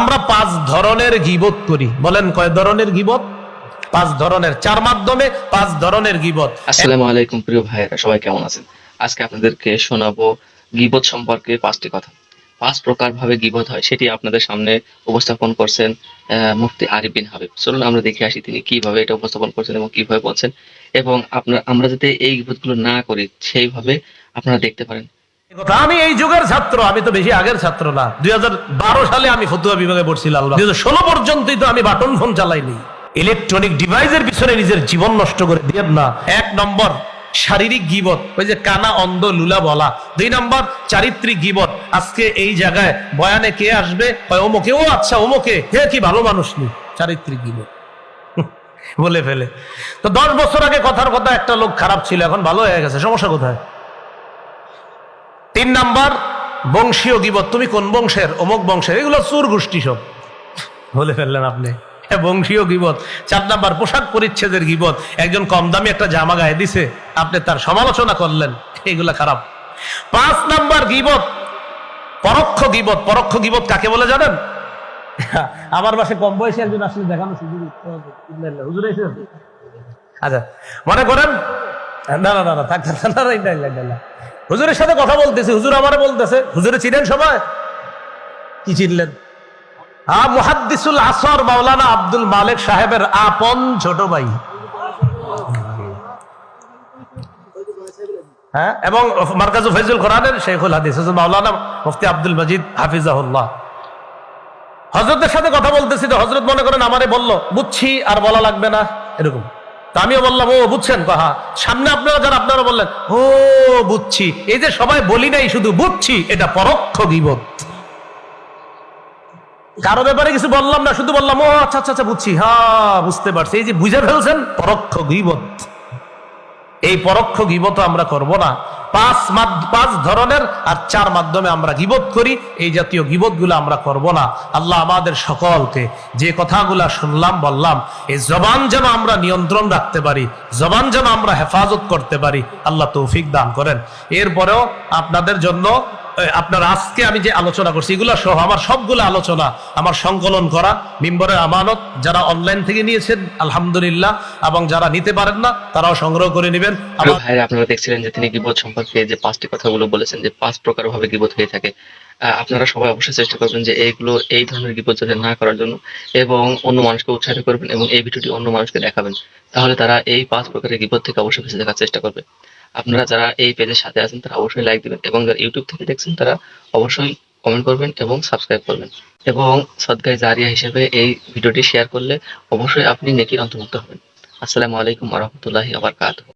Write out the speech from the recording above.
আমরা পাঁচ ধরনের গিবত করি। বলেন কয় ধরনের গিবত? পাঁচ ধরনের। চার মাধ্যমে পাঁচ ধরনের গিবত। আসসালামু আলাইকুম প্রিয় ভাইয়েরা, সবাই কেমন আছেন? আজকে আপনাদেরকে শোনাবো গিবত সম্পর্কে পাঁচটি কথা। পাঁচ প্রকার ভাবে গিবত হয়, সেটি আপনাদের সামনে উপস্থাপন করছেন মুফতি আরিফ বিন হাবিব। চলুন আমরা দেখে আসি তিনি কীভাবে এটা উপস্থাপন করছেন এবং কীভাবে বলছেন। এবং আপনার, আমরা যাতে এই গিবতগুলো না করি, সেইভাবে আপনারা দেখতে পারেন। আমি এই যুগের ছাত্র, আমি তো বেশি আগের ছাত্র না। দুই সালে আমি ফতুয়া বিভাগে পড়ছি লালবাগ দুই ষোলো পর্যন্তই তো আমি বাটন ফোন চালাইনি। ইলেকট্রনিক ডিভাইসের পিছনে নিজের জীবন নষ্ট করে দিয়ে না। এক নম্বর, শারীরিক গিবত, ওই যে কানা, অন্ধ, লুলা বলা। দুই নম্বর, চারিত্রিক গিবত। আজকে এই জায়গায় বয়ানে কে আসবে? কয় অমুকে ও আচ্ছা অমুকে হে কি ভালো মানুষ নি। চারিত্রিক গিবত। বলে ফেলে। তো দশ বছর আগে কথার কথা একটা লোক খারাপ ছিল, এখন ভালো হয়ে গেছে, সমস্যা কোথায়? তিন নাম্বার, বংশীয় গিবত। তুমি কোন বংশের? অমুক বংশের। এগুলো চুর গোষ্ঠী সব। বলে ফেললেন আপনি। বংশীয় গিবত। চার নাম্বার, পোশাক পরিচ্ছেদের গিবত। একজন কম দামি একটা জামা গায়ে দিছে। আপনি তার সমালোচনা করলেন। এগুলা খারাপ। পাঁচ নাম্বার গিবত, পরোক্ষ গিবত। পরোক্ষ গিবত কাকে বলে জানেন? আমার বাসে কম বয়সে একজন আসলে দেখানো সুযোগ আচ্ছা। মনে করেন? না না না থাক না। হুজুরের সাথে কথা বলতেছি, হুজুর আমারে বলতেছে, হুজুরে চিনেন সবাই? কি চিনলেন? হ্যাঁ মুহাদ্দিসুল আসর মাওলানা আব্দুল মালিক সাহেবের আপন ছোট ভাই। হ্যাঁ এবং মার্কাজু ফৈজুল কোরআনের শেখুল হাদিস মাওলানা মুফতি আব্দুল মজিদ হাফিজাহুল্লাহ। হজরতের সাথে কথা বলতেছি তো হজরত মনে করেন আমারে বলল, বুঝছি, আর বলা লাগবে না। এরকম। আমিও বললাম, ও, বুঝছেন কাহা সামনে আপনারা যারা, আপনারা বললেন, ও, বুঝছি। এই যে সবাই বলি নাই, শুধু বুঝছি, এটা পরোক্ষ বিপদ। কারও ব্যাপারে কিছু বললাম না, শুধু বললাম, ও আচ্ছা আচ্ছা আচ্ছা বুঝছি। হ্যাঁ বুঝতে পারছি। এই যে বুঝে ফেলছেন, পরোক্ষ গিবত এই পরোক্ষ গিবত আমরা করব না। পাঁচ পাঁচ ধরনের আর চার মাধ্যমে আমরা গিবত করি, এই জাতীয় গিবত আমরা করব না। আল্লাহ আমাদের সকলকে যে কথাগুলা শুনলাম, বললাম, এই জবান যেন আমরা নিয়ন্ত্রণ রাখতে পারি, জবান যেন আমরা হেফাজত করতে পারি, আল্লাহ তৌফিক দান করেন। এরপরেও আপনাদের জন্য আপনার আজকে আমি যে আলোচনা করছি এগুলো সহ আমার সবগুলো আলোচনা আমার সংকলন করা মিম্বরের আমানত যারা অনলাইন থেকে নিয়েছেন আলহামদুলিল্লাহ এবং যারা নিতে পারেন না তারাও সংগ্রহ করে নেবেন। ভাইয়েরা আপনারা দেখছিলেন যে তিনি গিবত সম্পর্কে যে পাঁচটি কথাগুলো বলেছেন যে পাঁচ প্রকার ভাবে গিবত হয়ে থাকে। আপনারা সবাই অবশ্যই চেষ্টা করবেন যে এইগুলো এই ধরনের গিবত যাতে না করার জন্য এবং অন্য মানুষকে উৎসাহিত করবেন এবং এই ভিডিওটি অন্য মানুষকে দেখাবেন। তাহলে তারা এই পাঁচ প্রকারের গিবত থেকে অবশ্যই বেঁচে থাকার চেষ্টা করবে। আপনারা যারা এই পেজের সাথে আছেন, তারা অবশ্যই লাইক দিবেন এবং যারা ইউটিউব থেকে দেখছেন, তারা অবশ্যই কমেন্ট করবেন এবং সাবস্ক্রাইব করবেন। এবং সদগাই জারিয়া হিসেবে এই ভিডিওটি শেয়ার করলে অবশ্যই আপনি নেকির অন্তর্ভুক্ত হবেন। আসসালামু আলাইকুম রাহমাতুল্লাহি বারাকাতুহু।